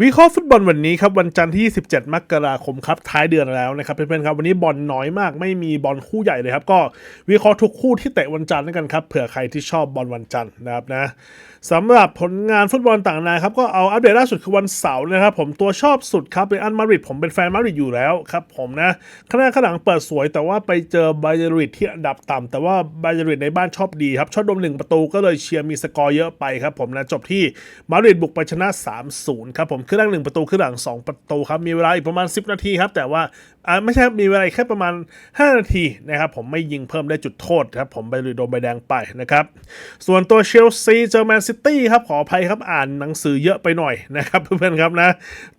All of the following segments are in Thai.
วิเคราะห์ฟุตบอลวันนี้ครับ วันจันทร์ที่ 27 มกราคมครับ ท้ายเดือนแล้วนะครับเพื่อนๆครับ วันนี้บอลน้อยมากไม่มีบอลคู่ใหญ่เลยครับ ก็วิเคราะห์ทุกคู่ที่เตะวันจันทร์ด้วยกันครับเผื่อใครที่ชอบบอลวันจันทร์นะครับนะสำหรับผลงานฟุตบอลต่างนครับ ก็เอาอัปเดตล่าสุดคือวันเสาร์นะครับ ผมตัวชอบสุดครับเป็นอันมาดริดผมเป็นแฟนมาดริดอยู่แล้วครับผมนะข้างหน้าข้างหลังเปิดสวย แต่ว่าไปเจอไบเยริดที่อันดับต่ำแต่ว่าไบเยริดในบ้านชอบดีครับชอบดมหนึ่งประตูก็เลยเชียร์มีสกอร์เยอะไปครับผมนะจบที่มาริดบุกไปชนะ 3-0 ครับผมขึ้นหลังหนึ่งประตูขึ้นหลัง 2 ประตูครับ มีเวลาอีกประมาณ 10 นาทีครับ แต่ว่าอ่าไม่ใช่มีเวลาแค่ประมาณ 5 นาทีนะครับ ผมไม่ยิงเพิ่มได้จุดโทษครับ ผมไปโดนใบแดงไปนะครับ ส่วนตัวเชลซีเจอแมนซิตี้ครับ ขออภัยครับอ่านหนังสือเยอะไปหน่อยนะครับเพื่อนๆครับนะ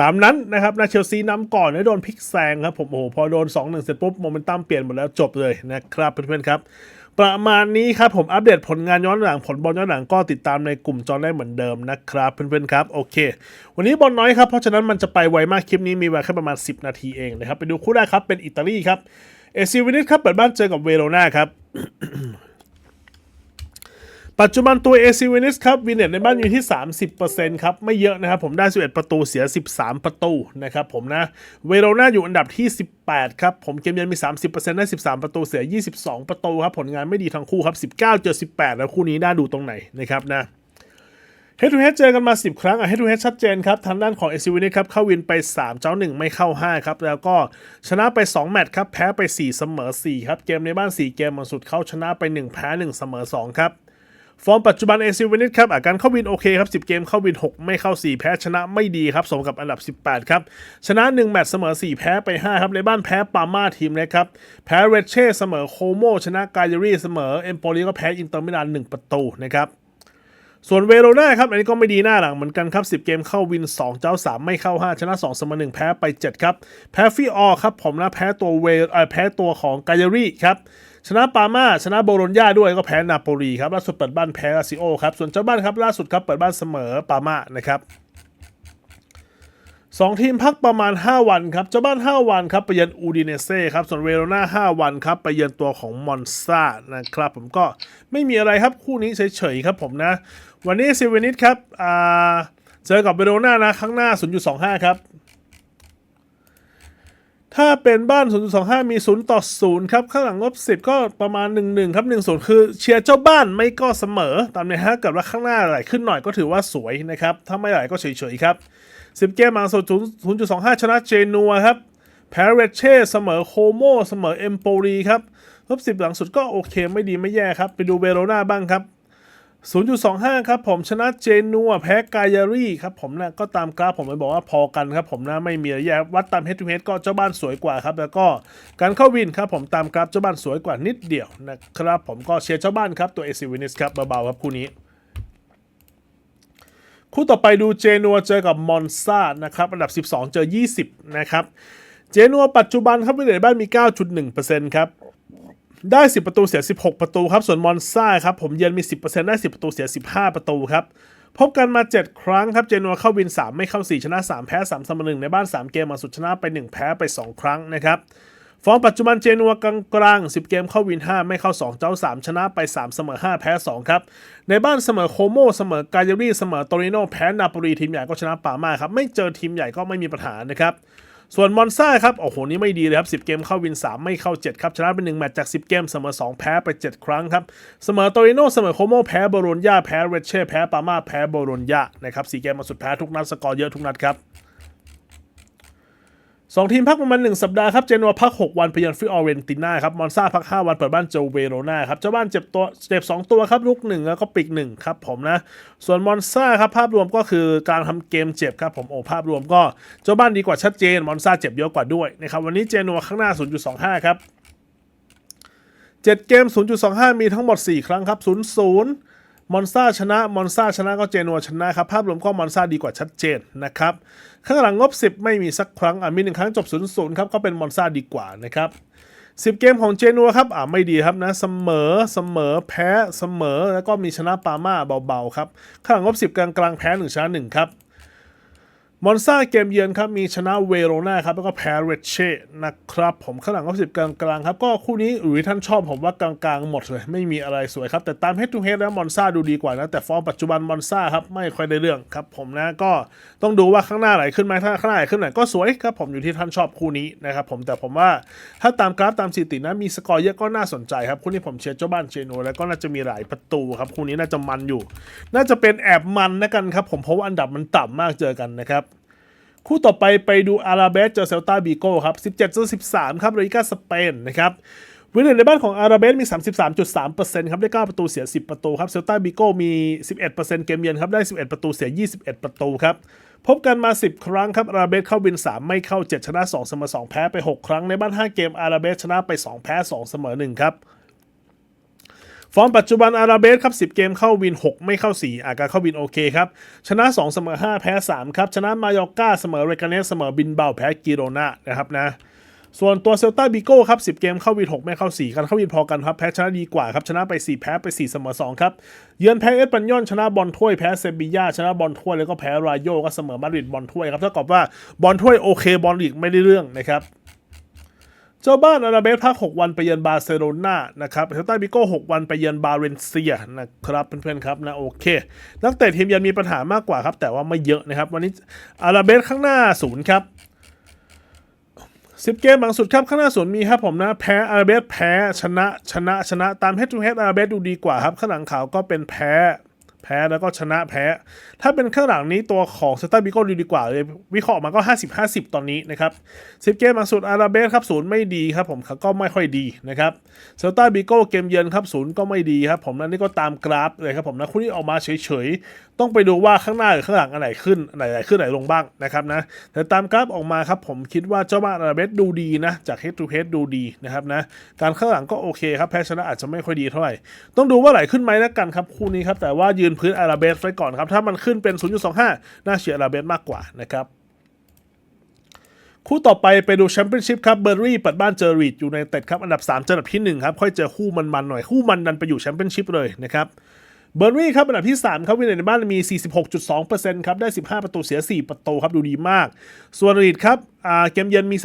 ตามนั้นนะครับนะเชลซีนำก่อนแล้วโดนพลิกแซงครับผมโอ้โหพอโดน2-1เสร็จปุ๊บโมเมนตัมเปลี่ยนหมดแล้วจบเลยนะครับเพื่อนๆครับ ประมาณนี้ครับผมอัปเดตผลงานย้อนหลังผลบอลย้อนหลังก็ติดตามในกลุ่มจอได้เหมือนเดิมนะครับเพื่อนๆครับโอเค วันนี้บอลน้อยครับเพราะฉะนั้นมันจะไปไวมากคลิปนี้มีเวลาแค่ประมาณ 10 นาทีเองนะครับไปดูคู่แรกครับเป็นอิตาลีครับเอซิวินิสครับเปิดบ้านเจอกับเวโรนาครับ ปัจจุบันตัว AC w i n i s ครับวินเนตในบ้านอยู่ที่ 30%ครับ ไม่เยอะนะครับ ผมได้ 11 ประตูเสีย 13 ประตูนะครับผมนะ เวโรนาอยู่อันดับที่ 18 ครับ ผมเกมเยือนมี 30%ได้ 13 ประตูเสีย 22 ประตูครับ ผลงานไม่ดีทั้งคู่ครับ 19 เจอ 18 แล้วคู่นี้น่าดูตรงไหนนะครับนะเฮดทูเฮดเจอกันมา 10 ครั้งอะเฮดทูเฮดชัดเจนครับ ทางด้านของเอซิวินครับ เข้าวินไป 3 เจ้า 1 ไม่เข้า 5 ครับ แล้วก็ชนะไป 2 แมตช์ครับ แพ้ไป 4 เสมอ 4 ครับ เกมในบ้าน 4 เกมหลังสุดเข้าชนะไป 1 แพ้ 1 เสมอ 2 ครับ ฟอร์มปัจจุบันเอซิวินิครับอาการเข้าวินโอเคครับ 10 เกมเข้าวิน 6 ไม่เข้า 4 แพ้ชนะไม่ดีครับ สมกับอันดับ 18 ครับ ชนะ 1 แมตช์เสมอ 4 แพ้ไป 5 ครับในบ้านแพ้ปาม่าทีมเล็กครับ แพ้เรเช่เสมอโคโม ชนะกาเยรีเสมอ เอมโปลีก็แพ้อินเตอร์มิลาน 1 ประตูนะครับส่วนเวโรนาครับ อันนี้ก็ไม่ดีหน้าหลังเหมือนกันครับ 10 เกมเข้าวิน 2 เจ้า 3 ไม่เข้า 5 ชนะ 2 เสมอ 1 แพ้ไป 7 ครับ แพ้ฟิออครับ ผมนะแพ้ตัวเวเออแพ้ตัวของกายรีครับ ชนะปาม่าชนะโบโลญญาด้วยก็แพ้นาโปลีครับล่าสุดเปิดบ้านแพ้ลาซิโอครับส่วนเจ้าบ้านครับล่าสุดครับเปิดบ้านเสมอปาม่านะครับสองทีมพักประมาณ 5 วันครับ เจ้าบ้าน 5 วันครับ ไปเยือนอูดิเนเซ่ครับ ส่วนเวโรนา5 วันครับ ไปเยือนตัวของมอนซานะครับ ผมก็ไม่มีอะไรครับ คู่นี้เฉยๆครับผมนะ วันนี้ซิเวนิสครับเจอกับเวโรนานะ ข้างหน้า 0.25 ครับ ถ้าเป็นบ้าน 0.25 มี 0 ต่อ 0 ครับ ข้างหลังลบ 10 ก็ประมาณ 1-1 ครับ 1-0 คือเชียร์เจ้าบ้านไม่ก็เสมอ ตามนี้ฮะกิดว่าข้างหน้าไหลขึ้นหน่อยก็ถือว่าสวยนะครับ ถ้าไม่ไหลก็เฉยๆครับ 10 เกมหลังสุด0.25 ชนะเจนัวครับแพ้เรเช่เสมอโคโมเสมอเอมโปรีครับลบ 10 หลังสุดก็โอเคไม่ดีไม่แย่ครับ ไปดูเวโรนาบ้างครับ 0.25 ครับผมชนะเจนัวแพ้กายารีครับผมนะก็ตามกราฟผมไปบอกว่าพอกันครับผมนะไม่มีอะไรแย่วัดตาม head to h e a ก็เจ้าบ้านสวยกว่าครับ แล้วก็การเข้าวินครับผมตามกราฟเจ้าบ้านสวยกว่านิดเดียวนะครับผมก็เชียร์เจ้าบ้านครับตัวเอซิวินิสครับเบาๆครับคู่นี้ คู่ต่อไปดูเจนัวเจอกับมอนซานะครับอันดับ 12 เจอ 20 นะครับ เจนัวปัจจุบันครับวินเนตบ้านมี 9.1%ครับ ได้ 10 ประตูเสีย 16 ประตูครับ ส่วนมอนซ่าครับ ผมเยือนมี 10%ได้ 10 ประตูเสีย 15 ประตูครับ พบกันมา 7 ครั้งครับ เจนัวเข้าวิน 3 ไม่เข้า 4 ชนะ 3 แพ้3เสมอ1ในบ้าน 3 เกมมาสุดชนะไป 1 แพ้ไป 2 ครั้งนะครับ ฟอร์มปัจจุบันเจนัวกลางกลางๆ10 เกมเข้าวิน 5 ไม่เข้า 2 เจ้า 3 ชนะไป 3 เสมอ 5 แพ้ 2 ครับ ในบ้านเสมอโคโมเสมอกาเยรีเสมอโตริโนแพ้นาโปลีทีมใหญ่ก็ชนะปามาครับ ไม่เจอทีมใหญ่ก็ไม่มีปัญหานะครับ ส่วนมอนซ่าครับ โอ้โห นี่ไม่ดีเลยครับ 10 เกมเข้าวิน 3 ไม่เข้า 7 ครับชนะเป็น1แมตช์จาก 10 เกม เสมอ 2 แพ้ไป 7 ครั้งครับ เสมอโตริโนเสมอโคโมแพ้โบโลญญาแพ้เรเช่แพ้ปามาแพ้โบโลญญานะครับ4เกมมาสุดแพ้ทุกนัดสกอร์เยอะทุกนัดครับ สองทีมพักประมาณ1สัปดาห์ครับ เจนัวพัก 6 วันไปเยือนฟิออเรนติน่าครับ มอนซาพัก 5 วันเปิดบ้านเจอเวโรนาครับ เจ้าบ้านเจ็บตัวเจ็บ 2 ตัวครับลุก1แล้วก็ปีก1ครับผมนะ ส่วนมอนซาครับ ภาพรวมก็คือการทำเกมเจ็บครับผมโอ้ภาพรวมก็เจ้าบ้านดีกว่าชัดเจน มอนซาเจ็บเยอะกว่าด้วยนะครับวันนี้เจนัวข้างหน้า 0.25 ครับ 7 เกม 0.25 มีทั้งหมด 4 ครั้งครับ 0 0 มอนซาชนะมอนซาชนะก็เจนัวชนะครับ ภาพรวมก็มอนซาดีกว่าชัดเจนนะครับ ข้างหลังงบ 10 ไม่มีสักครั้งอะมีหนึ่งครั้งจบ0 0ครับก็เป็นมอนซาดีกว่านะครับ10เกมของเจนัวครับอ่าไม่ดีครับนะเสมอเสมอแพ้เสมอแล้วก็มีชนะปาม่าเบาๆครับข้างหลังงบ 10 กลางกลางๆแพ้1ชนะ1ครับ มอนซาเกมเยือนครับ มีชนะเวโรนาครับ แล้วก็แพ้เรเช่นะครับ ผมข้างหลังก็สิบกลางๆครับ ก็คู่นี้หรือท่านชอบผมว่ากลางๆหมดเลย ไม่มีอะไรสวยครับ แต่ตาม head to head แล้วมอนซาดูดีกว่านะ แต่ฟอร์มปัจจุบันมอนซาครับ ไม่ค่อยได้เรื่องครับ ผมนะก็ต้องดูว่าข้างหน้าไหลขึ้นไหมถ้าข้างหน้าไหลขึ้นไหนก็สวยครับผมอยู่ที่ท่านชอบคู่นี้นะครับผมแต่ผมว่าถ้าตามกราฟตามสถิตินะมีสกอร์เยอะก็น่าสนใจครับคู่นี้ผมเชียร์เจ้าบ้านเชโนแล้วก็น่าจะมีหลายประตูครับคู่นี้น่าจะมันอยู่ น่าจะเป็นแอบมันนะกันครับผมเพราะว่าอันดับมันต่ำมากเจอกันนะครับ คู่ต่อไปไปดูอาราเบสเจอเซลตาบีโก้ครับ 17ต่อ13 ครับลาลิกาสเปนนะครับวินเนอร์ในบ้านของอาราเบสมี 33.3%ครับได้ 9 ประตูเสีย 10 ประตูครับเซลตาบีโก้มี 11%เกมเยือนครับได้ 11 ประตูเสีย 21 ประตูครับพบกันมา 10 ครั้งครับอาราเบสเข้าวิน 3 ไม่เข้า 7 ชนะ 2 เสมอ 2 แพ้ไป 6 ครั้งในบ้าน 5 เกมอาราเบสชนะไป 2 แพ้ 2 เสมอ 1 ครับ ฟอร์มปัจจุบันอาราเบสครับ 10 เกมเข้าวิน 6 ไม่เข้า 4 อาการเข้าวินโอเคครับ ชนะ 2 เสมอ 5 แพ้ 3 ครับ ชนะมายอร์กาเสมอเรกาเนสเสมอบินเบาแพ้กิโรนานะครับนะ ส่วนตัวเซลตาบิโก้ครับ 10 เกมเข้าวิน 6 ไม่เข้า 4การเข้าวินพอกันครับ แพ้ชนะดีกว่าครับ ชนะไป 4 แพ้ไป 4 เสมอ 2 ครับ เยือนแพ้เอสปันยอนชนะบอลถ้วยแพ้เซบียาชนะบอลถ้วยแล้วก็แพ้รายโยก็เสมอมาดริดบอลถ้วยครับเท่ากับว่าบอลถ้วยโอเคบอลลีกไม่ได้เรื่องนะครับ เจ้าบ้านอาราเบสพัก 6 วันไปเยือนบาร์เซโลนานะครับเซลตาบิโก้ 6 วันไปเยือนบาเรนเซียนะครับเพื่อนๆครับนะโอเค นักเตะทีมเยือนมีปัญหามากกว่าครับ แต่ว่าไม่เยอะนะครับ วันนี้อาราเบสข้างหน้าศูนย์ครับสิบเกมบางสุดครับข้างหน้าศูนย์มีครับผมนะ แพ้อาราเบสแพ้ชนะชนะชนะตาม head to head อาราเบสดูดีกว่าครับข้างหลังขาวก็เป็นแพ้ แพ้แล้วก็ชนะแพ้ ถ้าเป็นข้างหลังนี้ตัวของเซตาบิโก้ดีดีกว่าเลยวิเคราะห์ออกมาก็ 50 50 ตอนนี้นะครับสิบเกมบางสุดอาราเบสครับศูนย์ไม่ดีครับผมก็ไม่ค่อยดีนะครับเซลตาบิโก้เกมเยือนครับศูนย์ก็ไม่ดีครับผมนั่นนี่ก็ตามกราฟเลยครับผมนะคู่นี้ออกมาเฉยๆ ต้องไปดูว่าข้างหน้าหรือข้างหลังอันไหนขึ้นอันไหนขึ้นไหนลงบ้างนะครับนะแต่ตามกราฟออกมาครับผมคิดว่าเจ้าบ้านอาราเบสดูดีนะจาก head to head ดูดีนะครับนะการข้างหลังก็โอเคครับแพ้ชนะอาจจะไม่ค่อยดีเท่าไหร่ต้องดูว่าไหลขึ้นไหมแล้วกันครับคู่นี้ครับแต่ว่ายืนนพื้นอาราเบสไว้ก่อนครับ ถ้ามันขึ้นเป็น 0.25 น่าเชียร์อาราเบสมากกว่านะครับ คู่ต่อไปไปดูแชมเปี้ยนชิพครับเบอร์รี่เปิดบ้านเจอรีดอยู่ในเต็ดครับอันดับ3เจออันดับที่1ครับค่อยเจอคู่มันๆหน่อยคู่มันดันไปอยู่แชมเปี้ยนชิพเลยนะครับเบอร์รี่ครับอันดับที่ 3 ครับวินในบ้านมี 46.2%ครับได้ 15 ประตูเสีย 4 ประตูครับดูดีมาก ส่วนรีดครับเกมเยือนมี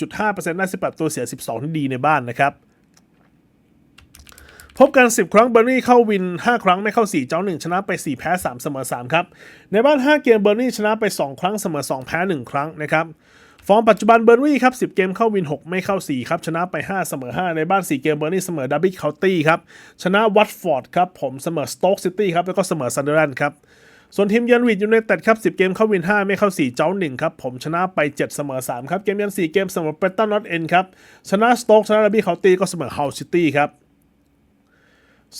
38.5%ได้ 18 ประตูเสีย 12 ที่ดีในบ้านนะครับ พบกัน 10 ครั้งเบอร์นี่เข้าวิน 5 ครั้งไม่เข้า 4 เจ้า 1 ชนะไป 4 แพ้ 3 เสมอ 3 ครับ ในบ้าน 5 เกมเบอร์นี่ชนะไป 2 ครั้งเสมอ 2 แพ้ 1 ครั้งนะครับฟอร์มปัจจุบันเบอร์นี่ครับ 10 เกมเข้าวิน 6 ไม่เข้า 4 ครับ ชนะไป 5 เสมอ 5 ในบ้าน 4 เกมเบอร์นี่เสมอดับบิลเคาน์ตี้ครับ ชนะวัตฟอร์ดครับผมเสมอสโต๊กซิตี้ครับแล้วก็เสมอซันเดอร์แลนด์ครับส่วนทีมเยือนวีดยูไนเต็ดครับ 10 เกมเข้าวิน 5 ไม่เข้า 4 เจ้า 1 ครับ ผมชนะไป 7 เสมอ 3 ครับ เกมเยือน4 เกมเสมอเปรตันนอตเอ็นครับ ชนะสโต๊กชนะดับบิลเคาน์ตี้ก็เสมอฮาซิตี้ครับ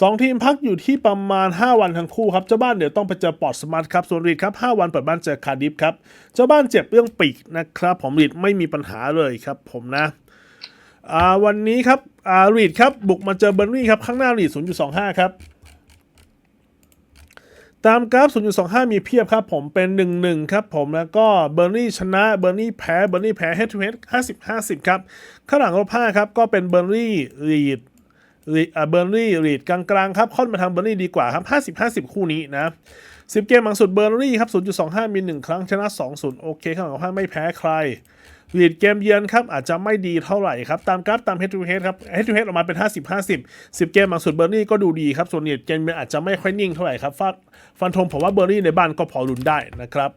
สองทีมพักอยู่ที่ประมาณ 5 วันทั้งคู่ครับ เจ้าบ้านเดี๋ยวต้องไปเจอปอร์ตสมาร์ทครับ ส่วนรีดครับ 5 วันเปิดบ้านเจอคาร์ดิฟครับ เจ้าบ้านเจ็บเรื่องปีกนะครับ ผมรีดไม่มีปัญหาเลยครับผมนะวันนี้ครับรีดครับ บุกมาเจอเบอร์นี่ครับ ข้างหน้ารีด0.25 ครับ ตามกราฟ 0.25 มีเพียบครับ ผมเป็น 1-1 ครับผมแล้วก็เบอร์นี่ชนะเบอร์นี่แพ้เบอร์นี่แพ้ head to head 50-50 ครับข้างหลังลบ5ครับก็เป็นเบอร์นี่รีด เบอร์รี่รีดกลางๆครับค่อนมาทางเบอร์รี่ดีกว่าครับ 50 50 คู่นี้นะ10เกมหลังสุดเบอร์รี่ครับ0.25 มี1ครั้งชนะ 2-0 โอเคข้างหลังห้าไม่แพ้ใครรีดเกมเยือนครับอาจจะไม่ดีเท่าไหร่ครับ ตามกราฟตาม head to head ครับ head to head ออกมาเป็น 50 50 10 เกมหลังสุดเบอร์รี่ก็ดูดีครับ ส่วนรีดเกมเยือนอาจจะไม่ค่อยนิ่งเท่าไหร่ครับฟันธงผมว่าเบอร์รี่ในบ้านก็พอลุ้นได้นะครับ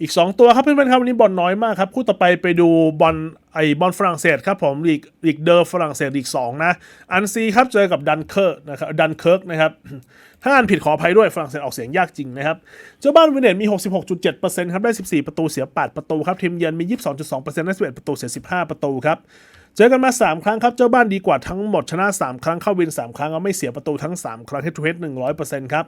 อีก 2 ตัวครับเพื่อนๆครับวันนี้บอลน้อยมากครับ คู่ต่อไปไปดูบอลไอบอลฝรั่งเศสครับผมลีกลีกเดอร์ฝรั่งเศสลีก2นะ อันซีครับเจอกับดันเคิร์กนะครับดันเคิร์กนะครับถ้าอ่านผิดขออภัยด้วยฝรั่งเศสออกเสียงยากจริงนะครับ เจ้าบ้านวินเนตมี 66.7%ครับได้ 14 ประตูเสีย 8 ประตูครับทีมเยือนมี 22.2%ได้11ประตูเสีย 15 ประตูครับเจอกันมา 3 ครั้งครับ เจ้าบ้านดีกว่าทั้งหมดชนะ 3 ครั้งเข้าวิน 3 ครั้งเอาไม่เสียประตูทั้ง 3 ครั้ง head to head 100%ครับ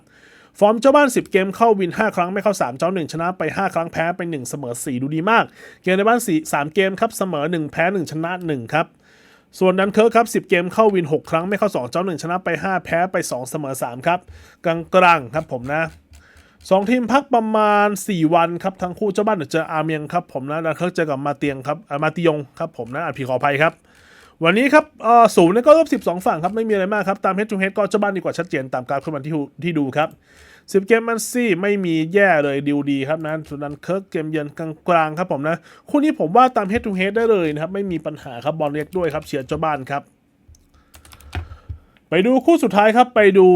ฟอร์มเจ้าบ้าน 10 เกมเข้าวิน 5 ครั้งไม่เข้า 3 เจ้า 1 ชนะไป 5 ครั้งแพ้ไป 1 เสมอ 4 ดูดีมาก เกมในบ้าน 4 3 เกมครับเสมอ 1 แพ้ 1 ชนะ 1 ครับส่วนดันเคิร์กครับ 10 เกมเข้าวิน 6 ครั้งไม่เข้า 2 เจ้า 1 ชนะไป 5 แพ้ไป 2 เสมอ 3 ครับ กลางกลางๆครับผมนะสองทีมพักประมาณ 4 วันครับ ทั้งคู่เจ้าบ้านเดี๋ยวเจออาเมียงครับผมนะดันเคิร์กเจอกับมาเตียงครับอามาติยงครับผมนะอ่านผิดขออภัยครับ วันนี้ครับศูนย์ก็รบ12 ฝั่งครับ ไม่มีอะไรมากครับ ตาม head to head ก็เจ้าบ้านดีกว่าชัดเจนตามกราฟขึ้นมาที่ที่ดูครับสิบเกมมันซี่ไม่มีแย่เลยดิวดีครับนะส่วนนั้นเคิร์กเกมเยือนกลางๆครับผมนะ คู่นี้ผมว่าตาม head to head ได้เลยนะครับ ไม่มีปัญหาครับบอลเล็กด้วยครับเชียร์เจ้าบ้านครับ ไปดูคู่สุดท้ายครับไปดู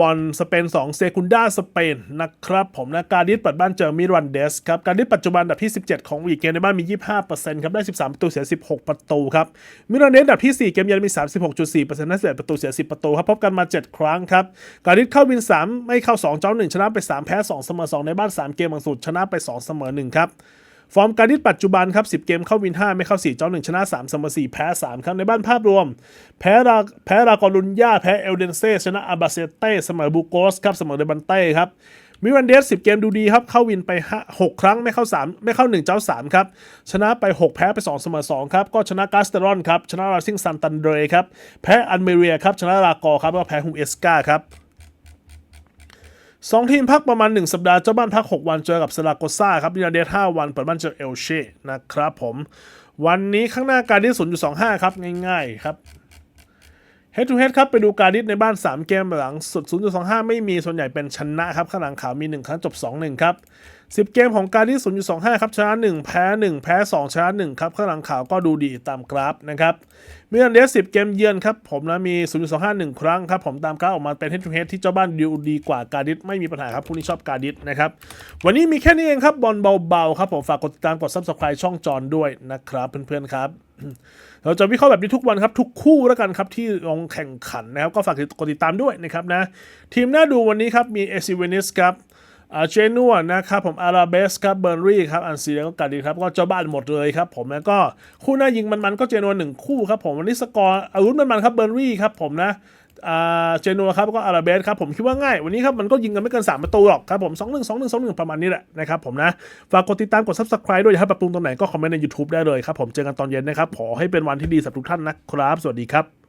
บอลสเปน2เซกุนด้าสเปนนะครับผมนะการดิสปัดบ้านเจอมิรันเดสครับการดิสปัจจุบันอันดับที่ 17 ของวีกเกมในบ้านมี 25%ครับได้ 13 ประตูเสีย 16 ประตูครับมิรันเดสอันดับที่ 4 เกมเยือนมี 36.4%ได้11ประตูเสีย 10 ประตูครับพบกันมา 7 ครั้งครับการดิสเข้าวิน 3 ไม่เข้า 2 เจ้า 1 ชนะไป 3 แพ้ 2 เสมอ 2 ในบ้าน 3 เกมบางสุดชนะไป 2 เสมอ 1 ครับ ฟอร์มการดิสปัจจุบันครับ 10 เกมเข้าวิน 5 ไม่เข้า 4 เจ้า 1 ชนะ 3 เสมอ 4 แพ้ 3 ครับ ในบ้านภาพรวม แพ้ราแพ้รากอรุนยาแพ้เอลเดนเซ ชนะอาบาเซเต้เสมอบูโกสครับ เสมอเดบันเต้ครับมิรันเดส10 เกมดูดีครับ เข้าวินไป6ครั้งไม่เข้า 3 ไม่เข้า 1 เจ้า 3 ครับ ชนะไป 6 แพ้ไป 2 เสมอ 2 ครับ ก็ชนะกาสเตรอนครับ ชนะราซิงซันตันเดรครับ แพ้อันเมเรียครับ ชนะรากอครับแล้วแพ้ฮุงเอสกาครับ สองทีมพักประมาณ 1 สัปดาห์เจ้าบ้านพัก 6 วันเจอกับซาราโกซ่าครับมินาเดส5วันเปิดบ้านเจอเอลเช่นะครับผม วันนี้ข้างหน้าการดิส0.25 ครับ ง่ายๆครับ Head to Head ครับ ไปดูการดิสในบ้าน 3 เกมหลังสุด 0.25 ไม่มีส่วนใหญ่เป็นชนะครับ ข้างหลังขาวมี 1 ครั้งจบ 2-1 ครับ 10 เกมของการดิส0.25 ครับชนะ1 แพ้ 1 แพ้ 2 ชนะ1ครับข้างหลังข่าวก็ดูดีตามกราฟนะครับมิลันเดส10 เกมเยือนครับผมนะมี0.25 1 ครั้งครับผมตามกราฟออกมาเป็น Head to Head ที่เจ้าบ้านดูดีกว่าการดิสไม่มีปัญหาครับผู้นี้ชอบการดิสนะครับวันนี้มีแค่นี้เองครับบอลเบาๆครับผมฝากกดติดตามกด Subscribe ช่องจอนด้วยนะครับเพื่อนๆครับเราจะวิเคราะห์แบบนี้ทุกวันครับ ทุกคู่แล้วกันครับ ที่ลงแข่งขันนะครับ ก็ฝากกดติดตามด้วยนะครับนะ ทีมน่าดูวันนี้ครับ มีเอซิเวนิสครับ เจนัวนะครับผมอาราเบสครับเบอร์รี่ครับอันซีแล้วก็กาดีครับก็เจ้าบ้านหมดเลยครับผมแล้วก็คู่หน้ายิงมันๆก็เจนัวหนึ่งคู่ครับผมวันนี้สกอร์อารุณมันๆครับเบอร์รี่ครับผมนะเจนัวครับก็อาราเบสครับผมคิดว่าง่าย วันนี้ครับมันก็ยิงกันไม่เกิน 3 ประตูหรอกครับผม2 1 2 1 2 1 ประมาณนี้แหละนะครับผมนะ ฝากกดติดตามกด subscribe ด้วยถ้าปรับปรุงตรงไหนก็คอมเมนต์ใน YouTube ได้เลยครับผมเจอกันตอนเย็นนะครับขอให้เป็นวันที่ดีสำหรับทุกท่านนะครับ สวัสดีครับ